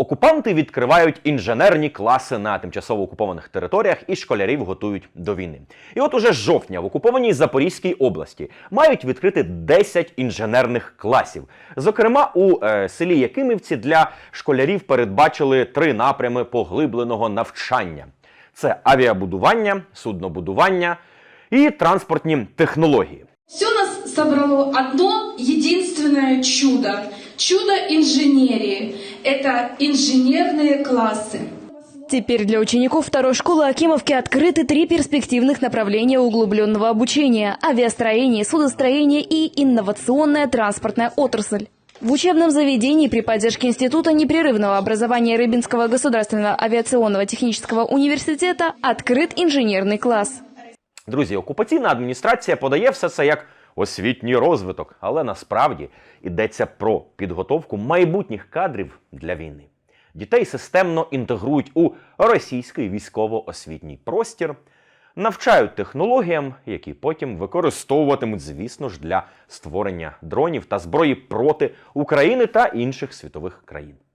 Окупанти відкривають інженерні класи на тимчасово окупованих територіях і школярів готують до війни. І от уже жовтня в окупованій Запорізькій області мають відкрити 10 інженерних класів. Зокрема, у е, селі Якимівці для школярів передбачили три напрями поглибленого навчання: це авіабудування, суднобудування і транспортні технології. Все нас собрало одно единственное чудо. Чудо инженерии. Это инженерные классы. Теперь для учеников второй школы Акимовки открыты три перспективных направления углубленного обучения – авиастроение, судостроение и инновационная транспортная отрасль. В учебном заведении при поддержке Института непрерывного образования Рыбинского государственного авиационного технического университета открыт инженерный класс. Друзі, окупаційна адміністрація подає все це як освітній розвиток, але насправді йдеться про підготовку майбутніх кадрів для війни. Дітей системно інтегрують у російський військово-освітній простір, навчають технологіям, які потім використовуватимуть, звісно ж, для створення дронів та зброї проти України та інших світових країн.